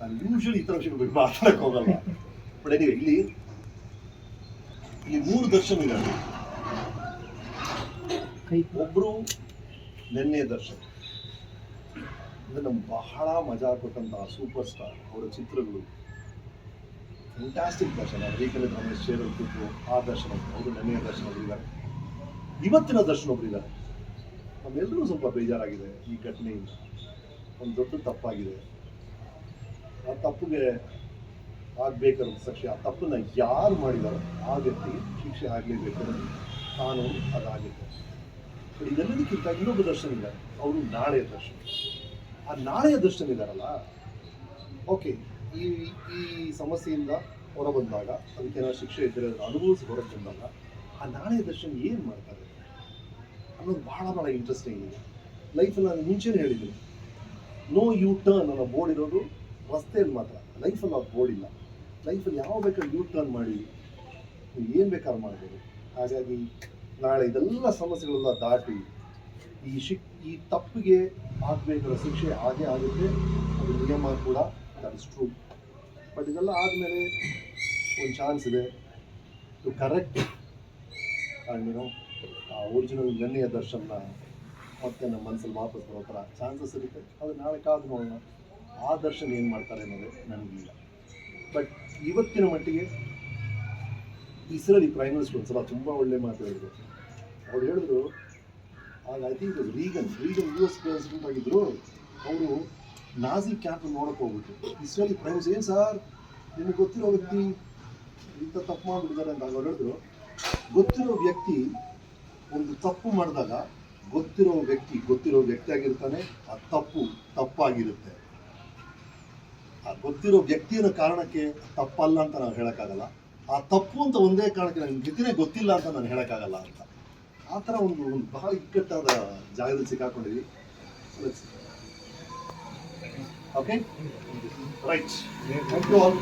ನಾನು ಯೂಶಲಿ ಥರ ವಿಷಯಗಳ ಬಗ್ಗೆ ಮಾತಾಡಕ್ಕೆ ಹೋಗಲ್ಲ. ಬಟ್ ಎನಿವೆ ಇಲ್ಲಿ ಇಲ್ಲಿ ಮೂರು ದರ್ಶನ ಇದ್ದಾರೆ ಒಬ್ರು ನೆನ್ನೆ ದರ್ಶನ. ಅಂದ್ರೆ ನಮ್ಗೆ ಬಹಳ ಮಜಾ ಕೊಟ್ಟಂತಹ ಸೂಪರ್ ಸ್ಟಾರ್ ಅವರ ಚಿತ್ರಗಳು. ಫ್ಯಾಂಟಾಸ್ಟಿಕ್ ದರ್ಶನ. ವೀಕಲ್ಲಿ ರಮೇಶ್ ಶೇರ್ ಆ ದರ್ಶನ ಅವರು ನೆನ್ನೆಯ ದರ್ಶನ ಒಬ್ಬರಿದ್ದಾರೆ ಇವತ್ತಿನ ದರ್ಶನ ಒಬ್ಬರಿದ್ದಾರೆ ನಮ್ಮೆಲ್ಲರೂ ಸ್ವಲ್ಪ ಬೇಜಾರಾಗಿದೆ ಈ ಘಟನೆಯಿಂದ. ಒಂದು ದೊಡ್ಡ ತಪ್ಪಾಗಿದೆ. ಆ ತಪ್ಪಿಗೆ ಆಗ್ಬೇಕಾದ ಶಿಕ್ಷೆ ಆ ತಪ್ಪನ್ನ ಯಾರು ಮಾಡಿದಾರೋ ಆ ವ್ಯಕ್ತಿ ಶಿಕ್ಷೆ ಆಗಲೇಬೇಕು ಅನ್ನೋದು ಕಾನೂನು ಅದಾಗಿದೆ. ಇದೆಲ್ಲದಕ್ಕಿಂತ ಇನ್ನೊಬ್ಬ ದರ್ಶನ ಇದ್ದಾರೆ. ಅವರು ನಾಳೆಯ ದರ್ಶನ. ಆ ನಾಳೆಯ ದರ್ಶನ ಇದ್ದಾರಲ್ಲ? ಓಕೆ ಈ ಈ ಸಮಸ್ಯೆಯಿಂದ ಹೊರಬಂದಾಗ, ಅದಕ್ಕೆ ಏನಾದ್ರು ಶಿಕ್ಷೆ ಇದ್ದರೆ ಅನುಭವಿಸಿ ಹೊರಗೆ ಬಂದಾಗ ಆ ನಾಳೆಯ ದರ್ಶನ ಏನು ಮಾಡ್ತಾರೆ? ಅನ್ನೋದು ಬಹಳ ಬಹಳ ಇಂಟ್ರೆಸ್ಟಿಂಗ್ ಇದೆ ಲೈಫಲ್ಲಿ ನಾನು ಮುಂಚೆನೇ ಹೇಳಿದ್ದೀನಿ. ನೋ ಯು ಟರ್ನ್ ಅನ್ನೋ ಬೋರ್ಡ್ ಇರೋದು ರಸ್ತೆಯಲ್ಲಿ ಮಾತ್ರ. ಲೈಫಲ್ಲಿ ಅವ್ರು ಬೋರ್ಡ್ ಇಲ್ಲ. ಲೈಫಲ್ಲಿ ಯಾವ ಬೇಕಾದ್ರೆ ಯೂ ಟರ್ನ್ ಮಾಡಿ ಏನು ಬೇಕಾದ್ರೂ ಮಾಡ್ಬೋದು. ಹಾಗಾಗಿ ನಾಳೆ ಇದೆಲ್ಲ ಸಮಸ್ಯೆಗಳೆಲ್ಲ ದಾಟಿ ಈ ಶಿಕ್, ಈ ತಪ್ಪಿಗೆ ಆಗಬೇಕಾದ ಶಿಕ್ಷೆ ಹಾಗೆ ಆಗುತ್ತೆ. ಅದು ನಿಯಮ ಕೂಡ ದಟ್ ಬಟ್ ಇದೆಲ್ಲ ಆದಮೇಲೆ ಒಂದು ಚಾನ್ಸ್ ಇದೆ. ಟು ಕರೆಕ್ಟ್ ಆ್ಯಂಡ್ ಆ ಒರಿಜಿನಲ್ ಗಣ್ಯ ದರ್ಶನ ಮತ್ತೆ ನಮ್ಮ ಮನಸ್ಸಲ್ಲಿ ವಾಪಸ್ ಬರೋ ಥರ ಚಾನ್ಸಸ್ ಇರುತ್ತೆ. ಅದು ನಾಳೆ ಕಾದು ನೋಡೋಣ. ಆ ದರ್ಶನ ಏನು ಮಾಡ್ತಾರೆ ಅನ್ನೋದು ನನಗಿಲ್ಲ. ಬಟ್ ಇವತ್ತಿನ ಮಟ್ಟಿಗೆ ಇಸ್ರೇಲಿ ಪ್ರೈಮ್ ಮಿನಿಸ್ಟರ್ ಒಂದ್ಸಲ ತುಂಬ ಒಳ್ಳೆ ಮಾತು ಹೇಳಿದ್ರು. ಅವ್ರು ಹೇಳಿದ್ರು, ಆಗ I think Reagan Reagan U S president ಆಗಿದ್ರು, ಅವರು ನಾಜಿ ಕ್ಯಾಂಪ್ ನೋಡಕ್ಕೆ ಹೋಗ್ಬಿಟ್ಟು ಇಸ್ರೇಲಿ ಪ್ರೈಮ್ ಮಿನಿಸ್ಟರ್ ಏನು ಸರ್ ನಿಮಗೆ ಗೊತ್ತಿರೋ ವ್ಯಕ್ತಿ ಇಂಥ ತಪ್ಪು ಮಾಡಿಬಿಡ್ತಾರೆ ಅಂತ ಅವ್ರು ಹೇಳಿದ್ರು. ಗೊತ್ತಿರೋ ವ್ಯಕ್ತಿ ಒಂದು ತಪ್ಪು ಮಾಡಿದಾಗ ಗೊತ್ತಿರೋ ವ್ಯಕ್ತಿ ಗೊತ್ತಿರೋ ವ್ಯಕ್ತಿ ಆಗಿರ್ತಾನೆ, ಆ ತಪ್ಪು ತಪ್ಪಾಗಿರುತ್ತೆ. ಆ, ಗೊತ್ತಿರೋ ವ್ಯಕ್ತಿಯ ಕಾರಣಕ್ಕೆ ತಪ್ಪಲ್ಲ ಅಂತ ನಾವು ಹೇಳೋಕ್ಕಾಗಲ್ಲ. ಆ ತಪ್ಪು ಅಂತ ಒಂದೇ ಕಾರಣಕ್ಕೆ ನನಗೆ ವ್ಯಕ್ತಿನೇ ಗೊತ್ತಿಲ್ಲ ಅಂತ ನಾನು ಹೇಳೋಕ್ಕಾಗಲ್ಲ ಅಂತ. ಆ ಥರ ಒಂದು ಒಂದು ಬಹಳ ಇಕ್ಕಟ್ಟಾದ ಜಾಗದಲ್ಲಿ ಸಿಕ್ಕಾಕೊಂಡಿದ್ವಿ. Okay right thank you all